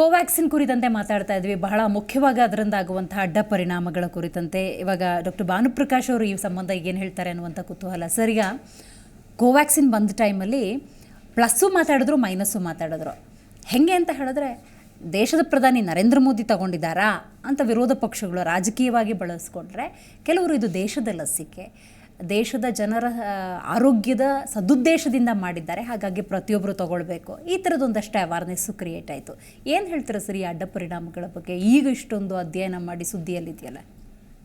ಕೋವ್ಯಾಕ್ಸಿನ್ ಕುರಿತಂತೆ ಮಾತಾಡ್ತಾ ಇದ್ವಿ. ಬಹಳ ಮುಖ್ಯವಾಗಿ ಅದರಿಂದ ಆಗುವಂತಹ ಅಡ್ಡ ಪರಿಣಾಮಗಳ ಕುರಿತಂತೆ. ಇವಾಗ ಡಾಕ್ಟರ್ ಭಾನುಪ್ರಕಾಶ್ ಅವರು ಈ ಸಂಬಂಧ ಏನು ಹೇಳ್ತಾರೆ ಅನ್ನುವಂಥ ಕುತೂಹಲ. ಸರ್, ಈಗ ಕೋವ್ಯಾಕ್ಸಿನ್ ಬಂದ ಟೈಮಲ್ಲಿ ಪ್ಲಸ್ಸು ಮಾತಾಡಿದ್ರು, ಮೈನಸ್ಸು ಮಾತಾಡಿದ್ರು. ಹೆಂಗೆ ಅಂತ ಹೇಳಿದ್ರೆ, ದೇಶದ ಪ್ರಧಾನಿ ನರೇಂದ್ರ ಮೋದಿ ತಗೊಂಡಿದ್ದಾರಾ ಅಂತ ವಿರೋಧ ಪಕ್ಷಗಳು ರಾಜಕೀಯವಾಗಿ ಬಳಸ್ಕೊಂಡ್ರೆ ಕೆಲವರು ಇದು ದೇಶದ ಲಸಿಕೆ. ದೇಶದ ಜನರ ಆರೋಗ್ಯದ ಸದುದ್ದೇಶದಿಂದ ಮಾಡಿದ್ದಾರೆ. ಹಾಗಾಗಿ ಪ್ರತಿಯೊಬ್ಬರು ತಗೊಳ್ಬೇಕು. ಈ ಥರದೊಂದಷ್ಟೇ ಅವೇರ್ನೆಸ್ಸು ಕ್ರಿಯೇಟ್ ಆಯಿತು. ಏನು ಹೇಳ್ತೀರಾ ಸರ್ ಈ ಅಡ್ಡ ಪರಿಣಾಮಗಳ ಬಗ್ಗೆ? ಈಗ ಇಷ್ಟೊಂದು ಅಧ್ಯಯನ ಮಾಡಿ ಸುದ್ದಿಯಲ್ಲಿದೆಯಲ್ಲ?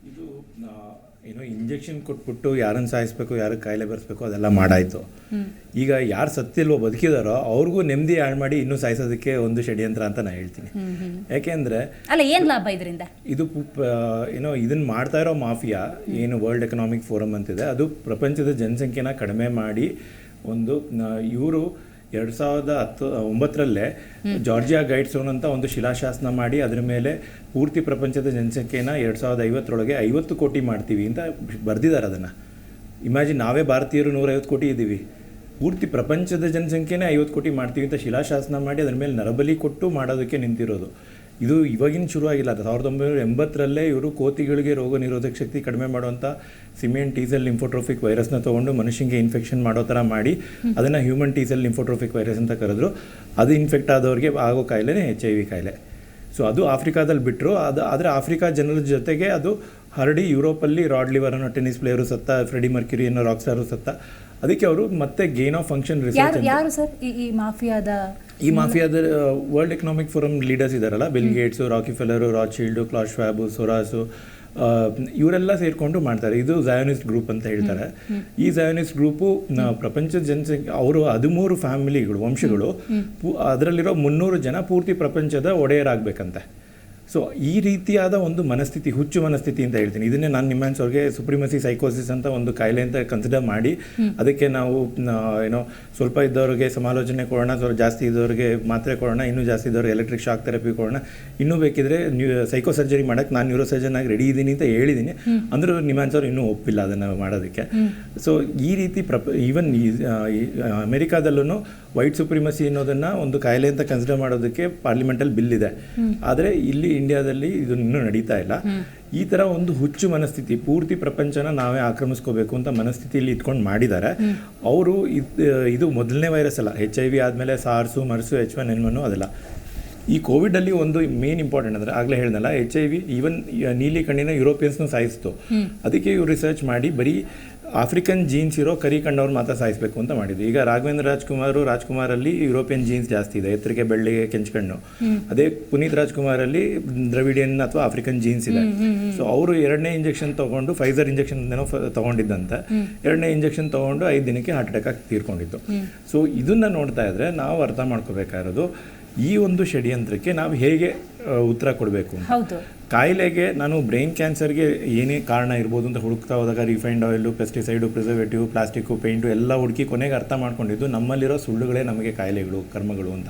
ಇದು ಏನೋ ಇಂಜೆಕ್ಷನ್ ಕೊಟ್ಬಿಟ್ಟು ಯಾರನ್ನು ಸಾಯಿಸ್ಬೇಕು ಯಾರಿಗೆ ಕಾಯಿಲೆ ಬರೆಸ್ಬೇಕು ಅದೆಲ್ಲ ಮಾಡಾಯಿತು. ಈಗ ಯಾರು ಸತ್ತಿಲ್ವೋ ಬದುಕಿದಾರೋ ಅವ್ರಿಗೂ ನೆಮ್ಮದಿ ಹಾಳು ಮಾಡಿ ಇನ್ನೂ ಸಾಯಿಸೋದಕ್ಕೆ ಒಂದು ಷಡ್ಯಂತ್ರ ಅಂತ ನಾನು ಹೇಳ್ತೀನಿ. ಯಾಕೆಂದ್ರೆ ಅಲ್ಲ ಏನು ಲಾಭ ಇದರಿಂದ? ಇದು ಏನೋ ಇದನ್ನ ಮಾಡ್ತಾ ಇರೋ ಮಾಫಿಯಾ ಏನು ವರ್ಲ್ಡ್ ಎಕನಾಮಿಕ್ ಫೋರಮ್ ಅಂತಿದೆ ಅದು ಪ್ರಪಂಚದ ಜನಸಂಖ್ಯೆನ ಕಡಿಮೆ ಮಾಡಿ ಒಂದು ಇವರು ಎರಡು ಸಾವಿರದ ಹತ್ತು ಒಂಬತ್ತರಲ್ಲೇ ಜಾರ್ಜಿಯಾ ಗೈಡ್ಸ್ ಅಂತ ಒಂದು ಶಿಲಾಶಾಸನ ಮಾಡಿ ಅದರ ಮೇಲೆ ಪೂರ್ತಿ ಪ್ರಪಂಚದ ಜನಸಂಖ್ಯೆನ ಎರಡು ಸಾವಿರದ ಐವತ್ತರೊಳಗೆ ಐವತ್ತು ಕೋಟಿ ಮಾಡ್ತೀವಿ ಅಂತ ಬರೆದಿದ್ದಾರೆ ಅದನ್ನು. ಇಮ್ಯಾಜಿನ್ ನಾವೇ ಭಾರತೀಯರು ನೂರೈವತ್ತು ಕೋಟಿ ಇದ್ದೀವಿ. ಪೂರ್ತಿ ಪ್ರಪಂಚದ ಜನಸಂಖ್ಯೆನೇ ಐವತ್ತು ಕೋಟಿ ಮಾಡ್ತೀವಿ ಅಂತ ಶಿಲಾಶಾಸನ ಮಾಡಿ ಅದ್ರ ಮೇಲೆ ನರಬಲಿ ಕೊಟ್ಟು ಮಾಡೋದಕ್ಕೆ ನಿಂತಿರೋದು. ಇದು ಇವಾಗಿನ ಶುರು ಆಗಿಲ್ಲ ಅದು ಸಾವಿರದ ಒಂಬೈನೂರ ಎಂಬತ್ತರಲ್ಲೇ ಇವರು ಕೋತಿಗಳಿಗೆ ರೋಗ ನಿರೋಧಕ ಶಕ್ತಿ ಕಡಿಮೆ ಮಾಡುವಂಥ ಸಿಮೆಂಟ್ ಟೀಸೆಲ್ ಲಿಂಫೋಟ್ರೋಫಿಕ್ ವೈರಸ್ನ ತೊಗೊಂಡು ಮನುಷ್ಯನಿಗೆ ಇನ್ಫೆಕ್ಷನ್ ಮಾಡೋ ಥರ ಮಾಡಿ ಅದನ್ನು ಹ್ಯೂಮನ್ ಟೀಸೆಲ್ ಲಿಂಫೋಟ್ರೋಫಿಕ್ ವೈರಸ್ ಅಂತ ಕರೆದ್ರು. ಅದು ಇನ್ಫೆಕ್ಟ್ ಆದವ್ರಿಗೆ ಆಗೋ ಕಾಯಿಲೆನೇ ಎಚ್ ಐ ವಿ ಕಾಯಿಲೆ. ಸೊ ಅದು ಆಫ್ರಿಕಾದಲ್ಲಿ ಬಿಟ್ಟರು ಅದು ಆದರೆ ಆಫ್ರಿಕಾ ಜನರ ಜೊತೆಗೆ ಅದು ಹರಡಿ ಯುರೋಪಲ್ಲಿ ರಾಡ್ ಲಿವರ್ ಅನ್ನೋ ಟೆನ್ನಿಸ್ ಪ್ಲೇಯರು ಸತ್ತ ಫ್ರೆಡಿ ಮರ್ಕ್ಯುರಿ ಅನ್ನೋ ರಾಕ್ ಸ್ಟಾರು ಸತ್ತ. ಅದಕ್ಕೆ ಅವರು ಮತ್ತೆ ಗೇನ್ ಆಫ್ ಫಂಕ್ಷನ್ ರಿಸರ್ಚ್ ಯಾರು ಸರ್ ಈ ಈ ಮಾಫಿಯಾದ ಈ ಮಾಫಿಯಾದ ವರ್ಲ್ಡ್ ಎಕನಾಮಿಕ್ ಫೋರಮ್ ಲೀಡರ್ಸ್ ಇದಾರಲ್ಲ Bill Gates Rockefeller Rothschild Klaus ಫ್ಯಾಬು Soros ಇವರೆಲ್ಲ ಸೇರಿಕೊಂಡು ಮಾಡ್ತಾರೆ. ಇದು ಜಯೋನಿಸ್ಟ್ ಗ್ರೂಪ್ ಅಂತ ಹೇಳ್ತಾರೆ. ಈ ಜಯೋನಿಸ್ಟ್ ಗ್ರೂಪು ಪ್ರಪಂಚದ ಜನಸಂಖ್ಯೆ ಅವರು ಹದಿಮೂರು ಫ್ಯಾಮಿಲಿಗಳು ವಂಶಗಳು ಅದರಲ್ಲಿರೋ ಮುನ್ನೂರು ಜನ ಪೂರ್ತಿ ಪ್ರಪಂಚದ ಒಡೆಯರಾಗಬೇಕಂತೆ. ಸೊ ಈ ರೀತಿಯಾದ ಒಂದು ಮನಸ್ಥಿತಿ ಹುಚ್ಚು ಮನಸ್ಥಿತಿ ಅಂತ ಹೇಳ್ತೀನಿ. ಇದನ್ನೇ ನಾನು ನಿಮ್ಮ ಅವ್ರಿಗೆ ಸುಪ್ರಿಮಸಿ ಸೈಕೋಸಿಸ್ ಅಂತ ಒಂದು ಕಾಯಿಲೆ ಅಂತ ಕನ್ಸಿಡರ್ ಮಾಡಿ ಅದಕ್ಕೆ ನಾವು ಏನೋ ಸ್ವಲ್ಪ ಇದ್ದವ್ರಿಗೆ ಸಮಾಲೋಚನೆ ಕೊಡೋಣ ಸ್ವಲ್ಪ ಜಾಸ್ತಿ ಇದ್ದವ್ರಿಗೆ ಮಾತ್ರೆ ಕೊಡೋಣ ಇನ್ನೂ ಜಾಸ್ತಿ ಇದ್ದವ್ರಿಗೆ ಎಲೆಕ್ಟ್ರಿಕ್ ಶಾಕ್ ಥೆರಪಿ ಕೊಡೋಣ. ಇನ್ನೂ ಬೇಕಿದ್ರೆ ನ್ಯೂ ಸೈಕೋ ಸರ್ಜರಿ ಮಾಡೋಕ್ಕೆ ನಾನು ನ್ಯೂರೋ ಸರ್ಜನ್ ಆಗಿ ರೆಡಿ ಇದ್ದೀನಿ ಅಂತ ಹೇಳಿದ್ದೀನಿ ಅಂದರೂ ನಿಮ್ಮಾನ್ಸ್ ಅವ್ರು ಇನ್ನೂ ಒಪ್ಪಿಲ್ಲ ಅದನ್ನು ಮಾಡೋದಕ್ಕೆ. ಸೊ ಈ ರೀತಿ ಪ್ರಪ ಈವನ್ ಅಮೆರಿಕಾದಲ್ಲೂ ವೈಟ್ ಸುಪ್ರಿಮಸಿ ಅನ್ನೋದನ್ನು ಒಂದು ಕಾಯಿಲೆ ಅಂತ ಕನ್ಸಿಡರ್ ಮಾಡೋದಕ್ಕೆ ಪಾರ್ಲಿಮೆಂಟಲ್ಲಿ ಬಿಲ್ ಇದೆ. ಆದರೆ ಇಲ್ಲಿ ಇಂಡಿಯಾದಲ್ಲಿ ಇದು ಇನ್ನೂ ನಡೀತಾ ಇಲ್ಲ. ಈ ತರ ಒಂದು ಹುಚ್ಚು ಮನಸ್ಥಿತಿ ಪೂರ್ತಿ ಪ್ರಪಂಚನ ನಾವೇ ಆಕ್ರಮಿಸ್ಕೋಬೇಕು ಅಂತ ಮನಸ್ಥಿತಿಯಲ್ಲಿ ಇಟ್ಕೊಂಡು ಮಾಡಿದ್ದಾರೆ. ಅವರು ಇದು ಮೊದಲನೇ ವೈರಸ್ ಅಲ್ಲ. ಎಚ್ ಐ ವಿ ಆದಮೇಲೆ SARS MERS H one N one ಅದೆಲ್ಲ. ಈ ಕೋವಿಡಲ್ಲಿ ಒಂದು ಮೇನ್ ಇಂಪಾರ್ಟೆಂಟ್ ಅಂದರೆ ಆಗಲೇ ಹೇಳ್ದಲ್ಲ ಎಚ್ ಐ ವಿ ಈವನ್ ನೀಲಿ ಕಣ್ಣಿನ ಯುರೋಪಿಯನ್ಸ್ನು ಸಾಯಿಸ್ತು. ಅದಕ್ಕೆ ಇವ್ರು ರಿಸರ್ಚ್ ಮಾಡಿ ಬರೀ ಆಫ್ರಿಕನ್ ಜೀನ್ಸ್ ಇರೋ ಕರಿ ಕಂಡವ್ರು ಮಾತ್ರ ಸಾಯಿಸಬೇಕು ಅಂತ ಮಾಡಿದ್ವಿ. ಈಗ ರಾಘವೇಂದ್ರ ರಾಜ್ಕುಮಾರ್ ರಾಜ್ಕುಮಾರಲ್ಲಿ ಯುರೋಪಿಯನ್ ಜೀನ್ಸ್ ಜಾಸ್ತಿ ಇದೆ. ಎತ್ತರಿಗೆ ಬೆಳ್ಳಿಗೆ ಕೆಂಚ್ಕಣ್ಣು. ಅದೇ ಪುನೀತ್ ರಾಜ್ಕುಮಾರಲ್ಲಿ ದ್ರವಿಡಿಯನ್ ಅಥವಾ ಆಫ್ರಿಕನ್ ಜೀನ್ಸ್ ಇದೆ. ಸೊ ಅವರು ಎರಡನೇ ಇಂಜೆಕ್ಷನ್ ತಗೊಂಡು ಫೈಸರ್ ಇಂಜೆಕ್ಷನ್ ಏನೋ ತಗೊಂಡಿದ್ದಂತ. ಎರಡನೇ ಇಂಜೆಕ್ಷನ್ ತಗೊಂಡು ಐದು ದಿನಕ್ಕೆ ಹಾರ್ಟ್ ಅಟ್ಯಾಕ್ ಆಗಿ ತೀರ್ಕೊಂಡಿದ್ದು. ಸೊ ಇದನ್ನ ನೋಡ್ತಾ ಇದ್ರೆ ನಾವು ಅರ್ಥ ಮಾಡ್ಕೋಬೇಕಾಗಿರೋದು ಈ ಒಂದು ಷಡ್ಯಂತ್ರಕ್ಕೆ ನಾವು ಹೇಗೆ ಉತ್ತರ ಕೊಡಬೇಕು ಹೌದು. ಕಾಯಿಲೆಗೆ ನಾನು ಬ್ರೈನ್ ಕ್ಯಾನ್ಸರ್ಗೆ ಏನೇ ಕಾರಣ ಇರ್ಬೋದು ಅಂತ ಹುಡುಕ್ತಾ ಹೋದಾಗ refined oil pesticide preservative plastic paint ಎಲ್ಲ ಹುಡುಕಿ ಕೊನೆಗೆ ಅರ್ಥ ಮಾಡ್ಕೊಂಡಿದ್ದು ನಮ್ಮಲ್ಲಿರೋ ಸುಳ್ಳುಗಳೇ ನಮಗೆ ಕಾಯಿಲೆಗಳು ಕರ್ಮಗಳು ಅಂತ.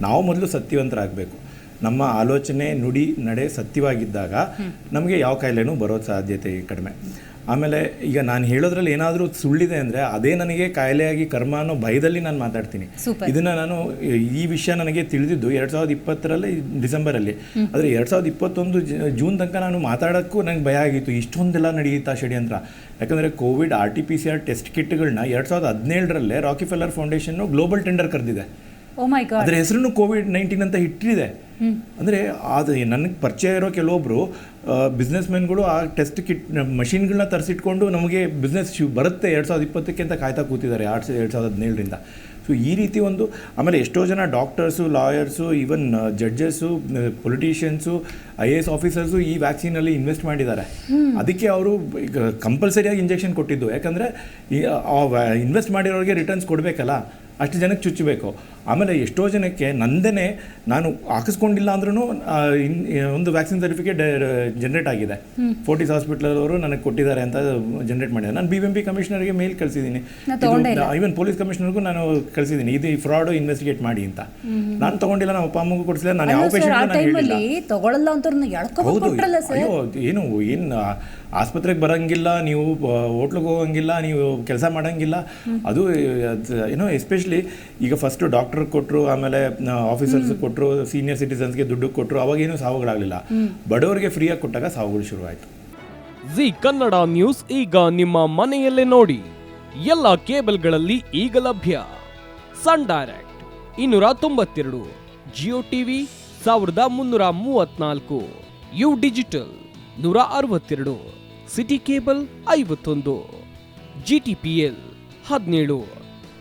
ನಾವು ಮೊದಲು ಸತ್ಯವಂತರಾಗಬೇಕು. ನಮ್ಮ ಆಲೋಚನೆ ನುಡಿ ನಡೆ ಸತ್ಯವಾಗಿದ್ದಾಗ ನಮಗೆ ಯಾವ ಕಾಯಿಲೆನೂ ಬರೋ ಸಾಧ್ಯತೆ ಕಡಿಮೆ. ಆಮೇಲೆ ಈಗ ನಾನು ಹೇಳೋದ್ರಲ್ಲಿ ಏನಾದರೂ ಸುಳ್ಳಿದೆ ಅಂದರೆ ಅದೇ ನನಗೆ ಕಾಯಿಲೆಯಾಗಿ ಕರ್ಮ ಅನ್ನೋ ಭಯದಲ್ಲಿ ನಾನು ಮಾತಾಡ್ತೀನಿ. ಇದನ್ನು ನಾನು ಈ ವಿಷಯ ನನಗೆ ತಿಳಿದಿದ್ದು ಎರಡು ಸಾವಿರದ ಇಪ್ಪತ್ತರಲ್ಲಿ ಡಿಸೆಂಬರಲ್ಲಿ. ಆದರೆ ಎರಡು ಸಾವಿರದ ಇಪ್ಪತ್ತೊಂದು ಜೂನ್ ತನಕ ನಾನು ಮಾತಾಡೋಕ್ಕೂ ನನಗೆ ಭಯ ಆಗಿತ್ತು. ಇಷ್ಟೊಂದೆಲ್ಲ ನಡೆಯುತ್ತಾ ಷಡ್ಯಂತ್ರ ಯಾಕಂದರೆ Covid R T P C R test ಕಿಟ್ಗಳನ್ನ ಎರಡು ಸಾವಿರದ ಹದಿನೇಳರಲ್ಲೇ Rockefeller foundation global tender ಕರೆದಿದೆ. ಅದರ ಹೆಸರನ್ನು ಕೋವಿಡ್ ನೈನ್ಟೀನ್ ಅಂತ ಇಟ್ಟಿದೆ. ಅಂದರೆ ಅದು ನನಗೆ ಪರಿಚಯ ಇರೋ ಕೆಲವೊಬ್ಬರು ಬಿಸ್ನೆಸ್ ಮೆನ್ಗಳು ಆ ಟೆಸ್ಟ್ ಕಿಟ್ ಮಷಿನ್ಗಳನ್ನ ತರಿಸಿಟ್ಕೊಂಡು ನಮಗೆ ಬಿಸ್ನೆಸ್ ಬರುತ್ತೆ ಎರಡು ಸಾವಿರದ ಇಪ್ಪತ್ತಕ್ಕೆ ಅಂತ ಕಾಯ್ತಾ ಕೂತಿದ್ದಾರೆ ಎರಡು ಎರಡು ಸಾವಿರದ ಹದಿನೇಳರಿಂದ. ಸೊ ಈ ರೀತಿ ಒಂದು ಆಮೇಲೆ ಎಷ್ಟೋ ಜನ doctors lawyers even judges politicians I A S officers ಈ ವ್ಯಾಕ್ಸಿನಲ್ಲಿ ಇನ್ವೆಸ್ಟ್ ಮಾಡಿದ್ದಾರೆ. ಅದಕ್ಕೆ ಅವರು ಈಗ ಕಂಪಲ್ಸರಿಯಾಗಿ ಇಂಜೆಕ್ಷನ್ ಕೊಟ್ಟಿದ್ದು. ಯಾಕಂದರೆ ಇನ್ವೆಸ್ಟ್ ಮಾಡಿರೋರಿಗೆ ರಿಟರ್ನ್ಸ್ ಕೊಡಬೇಕಲ್ಲ. ಅಷ್ಟು ಜನಕ್ಕೆ ಚುಚ್ಚಬೇಕು. ಆಮೇಲೆ ಎಷ್ಟೋ ಜನಕ್ಕೆ ನಂದೇ ನಾನು ಹಾಕಿಸ್ಕೊಂಡಿಲ್ಲ ಅಂದ್ರೂ ಒಂದು ವ್ಯಾಕ್ಸಿನ್ ಸರ್ಟಿಫಿಕೇಟ್ ಜನರೇಟ್ ಆಗಿದೆ. ಫೋರ್ಟಿಸ್ ಹಾಸ್ಪಿಟಲ್ ಅವರು ನನಗೆ ಕೊಟ್ಟಿದ್ದಾರೆ ಅಂತ ಜನರೇಟ್ ಮಾಡಿದೆ ನಾನು ಬಿ ಎಂ ಪಿ ಕಮಿಷನರ್ಗೆ ಮೇಲ್ ಕಳಿಸಿದ್ದೀನಿ. ಈವನ್ ಪೊಲೀಸ್ ಕಮಿಷನರ್ಗೂ ನಾನು ಕಳಿಸಿದ್ದೀನಿ. ಇದು ಫ್ರಾಡ್ ಇನ್ವೆಸ್ಟಿಗೇಟ್ ಮಾಡಿ ಅಂತ. ನಾನು ತಗೊಂಡಿಲ್ಲ ನಮ್ಮ ಅಪ್ಪ ಅಮ್ಮಗೂ ಕೊಡಿಸಿಲ್ಲ ನಾನು ಯಾವ ಪೇಷಂಟ್ ಹೌದು ಅಯ್ಯೋ ಏನು ಏನು ಆಸ್ಪತ್ರೆಗೆ ಬರಂಗಿಲ್ಲ ನೀವು ಹೋಟ್ಲಿಗೆ ಹೋಗಂಗಿಲ್ಲ ನೀವು ಕೆಲಸ ಮಾಡಂಗಿಲ್ಲ. ಅದು ಅದ್- ಏನೋ ಎಸ್ಪೆಷಲಿ ಈಗ ಫಸ್ಟ್ ಡಾಕ್ಟರ್ ಡಾಕ್ಟರ್ ಕೊಟ್ಟರು ಆಮೇಲೆ ಆಫೀಸರ್ಸ್ ಕೊಟ್ಟರು ಸೀನಿಯರ್ ಸಿಟಿಸನ್ಸ್ಗೆ ದುಡ್ಡು ಕೊಟ್ಟರು ಅವಾಗೇನು ಸಾವುಗಳಾಗಲಿಲ್ಲ. ಬಡವರಿಗೆ ಫ್ರೀಯಾಗಿ ಕೊಟ್ಟಾಗ ಸಾವುಗಳು ಶುರುವಾಯಿತು. ಜಿ ಕನ್ನಡ ನ್ಯೂಸ್ ಈಗ ನಿಮ್ಮ ಮನೆಯಲ್ಲೇ ನೋಡಿ. ಎಲ್ಲ ಕೇಬಲ್ಗಳಲ್ಲಿ ಈಗ ಲಭ್ಯ. ಸನ್ ಡೈರೆಕ್ಟ್ ಇನ್ನೂರ ತೊಂಬತ್ತೆರಡು ಜಿಯೋ ಟಿವಿ ಸಾವಿರದ ಮುನ್ನೂರ ಮೂವತ್ನಾಲ್ಕು ಯು ಡಿಜಿಟಲ್ ನೂರ ಅರವತ್ತೆರಡು ಸಿಟಿ ಕೇಬಲ್ ಐವತ್ತೊಂದು ಜಿ ಟಿ ಪಿ ಎಲ್ ಹದಿನೇಳು.